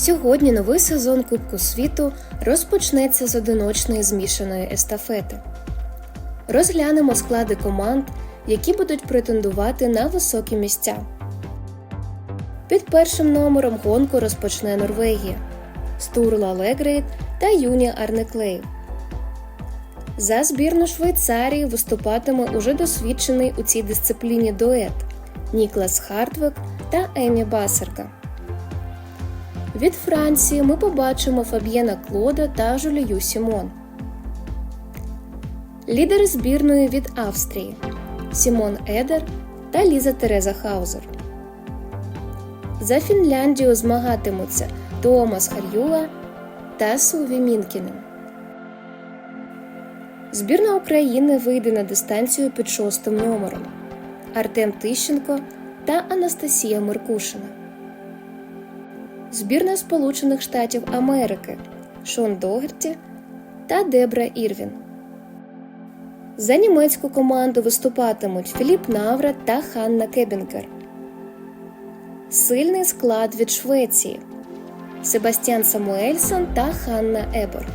Сьогодні новий сезон Кубку світу розпочнеться з одиночної змішаної естафети. Розглянемо склади команд, які будуть претендувати на високі місця. Під першим номером гонку розпочне Норвегія, Стурла Легрейд та Юні Арнеклей. За збірну Швейцарії виступатиме уже досвідчений у цій дисципліні дует Ніклас Хартвек та Емі Басерка. Від Франції ми побачимо Фаб'єна Клода та Жулію Сімон. Лідери збірної від Австрії Сімон Едер та Ліза Тереза Хаузер. За Фінляндію змагатимуться Томас Хар'юла та Суві Мінкінен. Збірна України вийде на дистанцію під шостим номером Артем Тищенко та Анастасія Меркушина. Збірна Сполучених Штатів Америки Шон Догерті та Дебра Ірвін. За німецьку команду виступатимуть Філіп Наврат та Ханна Кебінкер. Сильний склад від Швеції Себастьян Самуельсон та Ханна Еборг.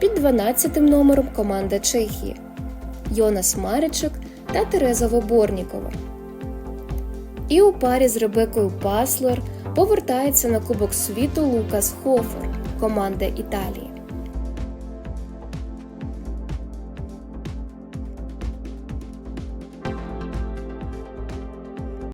Під 12 номером команда Чехії Йонас Маричик та Тереза Воборнікова. І у парі з Ребекою Паслер повертається на Кубок світу Лукас Хофер, команда Італії.